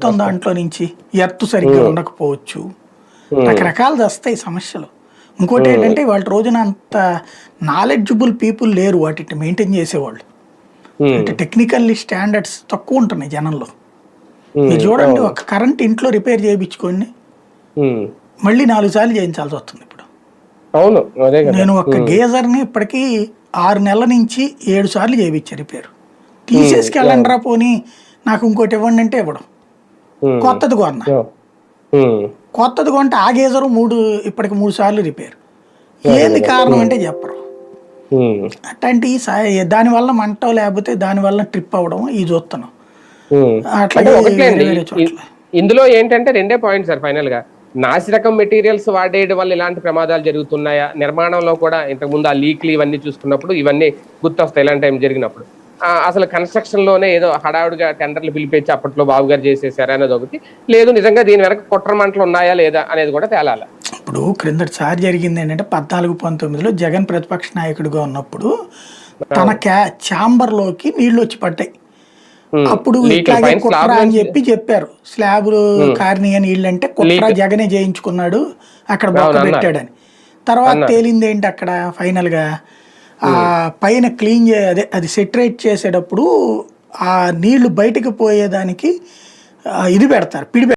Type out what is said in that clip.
మొత్తం దాంట్లో నుంచి ఎర్త్ సరిగ్గా ఉండకపోవచ్చు. రకరకాలు వస్తాయి సమస్యలు. ఇంకోటి ఏంటంటే వాళ్ళ రోజున అంత నాలెడ్జబుల్ పీపుల్ లేరు వాటిని మెయింటైన్ చేసేవాళ్ళు. అంటే టెక్నికల్లీ స్టాండర్డ్స్ తక్కువ ఉంటున్నాయి జనంలో. మీరు చూడండి ఒక కరెంట్ ఇంట్లో రిపేర్ చేయించుకోండి మళ్ళీ నాలుగు సార్లు చేయించాల్సి వస్తుంది ఇప్పుడు. అవును నేను ఒక గేజర్ని ఇప్పటికీ ఆరు నెలల నుంచి ఏడు సార్లు చేయించా రిపేర్ తీసేసుకెళ్ళండి రా పోనీ నాకు ఇంకోటి ఇవ్వండి అంటే ఇవ్వడం. కొత్తది కొన్నా. కొత్తది కొంటే ఆ గేజరు మూడు ఇప్పటికి మూడు సార్లు రిపేర్. ఏంది కారణం అంటే చెప్పరు. అట్లాంటి దానివల్ల మంట లేకపోతే దానివల్ల ట్రిప్ అవ్వడం ఈ చూస్తున్నాం. ఇందులో ఏంటంటే రెండే పాయింట్ సార్ ఫైనల్గా. నాసిరకం మెటీరియల్స్ వాడేయడం వల్ల ఇలాంటి ప్రమాదాలు జరుగుతున్నాయా? నిర్మాణంలో కూడా ఇంతకు ముందు ఆ లీక్లు ఇవన్నీ చూసుకున్నప్పుడు ఇవన్నీ గుర్తొస్తాయి ఇలాంటి టైం జరిగినప్పుడు. అసలు కన్స్ట్రక్షన్లోనే ఏదో హడావుడిగా టెండర్లు పిలిపించి అప్పట్లో బాబు గారు చేసేసారు అనేది ఒకటి. లేదు నిజంగా దీని వెనక కుట్ర మంటలు ఉన్నాయా లేదా అనేది కూడా తేలాలి. ఇప్పుడు క్రిందటిసారి జరిగింది ఏంటంటే పద్నాలుగు పంతొమ్మిదిలో జగన్ ప్రతిపక్ష నాయకుడిగా ఉన్నప్పుడు తన క్యా ఛాంబర్లోకి నీళ్ళు వచ్చి పడ్డాయి. అప్పుడు ఇట్లాగే కుట్ర అని చెప్పి చెప్పారు. స్లాబ్ కారణీయ నీళ్ళు అంటే కుట్ర జగనే చేయించుకున్నాడు. అక్కడ బొక్క. పెట్టాడని. తర్వాత తేలింది ఏంటి అక్కడ? ఫైనల్గా ఆ పైన క్లీన్ చే అదే అది సెటరేట్ చేసేటప్పుడు ఆ నీళ్ళు బయటకు పోయేదానికి ఇది పెడతారు పిడి.